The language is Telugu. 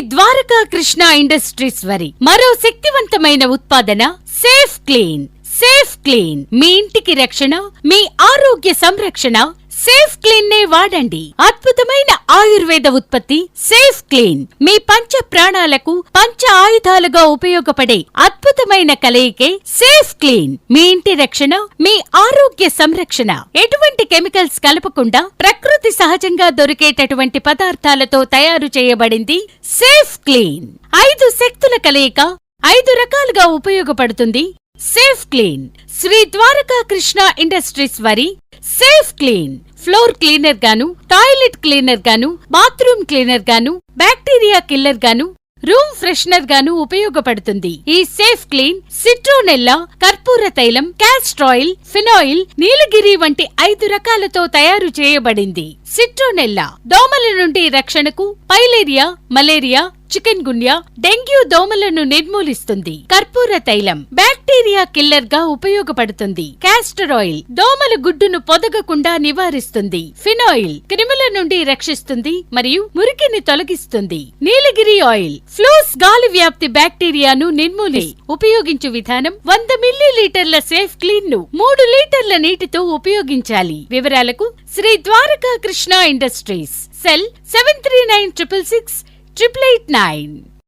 ద్వారకా కృష్ణ ఇండస్ట్రీస్ వరి. మరో శక్తివంతమైన ఉత్పాదన సేఫ్ క్లీన్. Safe clean. మీ ఇంటికి రక్షణ మీ ఆరోగ్య సంరక్షణ సేఫ్ క్లీన్ నే వాడండి. అద్భుతమైన ఆయుర్వేద ఉత్పత్తి సేఫ్ క్లీన్ మీ పంచ ప్రాణాలకు పంచ ఆయుధాలుగా ఉపయోగపడే అద్భుతమైన కలయికే సేఫ్ క్లీన్ మీ ఇంటి రక్షణ మీ ఆరోగ్య సంరక్షణ. ఎటువంటి కెమికల్స్ కలపకుండా ప్రకృతి సహజంగా దొరికేటటువంటి పదార్థాలతో తయారు చేయబడింది సేఫ్ క్లీన్ ఐదు శక్తుల కలయిక ఐదు రకాలుగా ఉపయోగపడుతుంది safe clean Shri Dwaraka Krishna industries వారి సేఫ్ క్లీన్ ఫ్లోర్ క్లీనర్ గాను టాయిలెట్ క్లీనర్ గాను బాత్రూమ్ క్లీనర్ గాను బ్యాక్టీరియా కిల్లర్ గాను రూమ్ ఫ్రెషనర్ గాను ఉపయోగపడుతుంది. ఈ సేఫ్ క్లీన్ సిట్రోనెల్లా కర్పూర తైలం క్యాస్ట్రాయిల్ ఫినాయిల్ నీలగిరి వంటి ఐదు రకాలతో తయారు చేయబడింది. సిట్రోనెల్లా దోమల నుండి రక్షణకు filaria malaria chikungunya dengue దోమలను నిర్మూలిస్తుంది. కర్పూర తైలం బ్యాక్టీరియా కిల్లర్గా ఉపయోగపడుతుంది. కాస్టర్ ఆయిల్ దోమల గుడ్డును పొదగకుండా నివారిస్తుంది. ఫినాయిల్ క్రిముల నుండి రక్షిస్తుంది మరియు మురికిని తొలగిస్తుంది. నీలగిరి ఆయిల్ ఫ్లూస్ గాలి వ్యాప్తి బ్యాక్టీరియాను నిర్మూలి ఉపయోగించు విధానం వంద మిల్లీ లీటర్ల సేఫ్ క్లీన్ను మూడు లీటర్ల నీటితో ఉపయోగించాలి. వివరాలకు Shri Dwaraka Krishna industries cell seven three nine triple six triple eight nine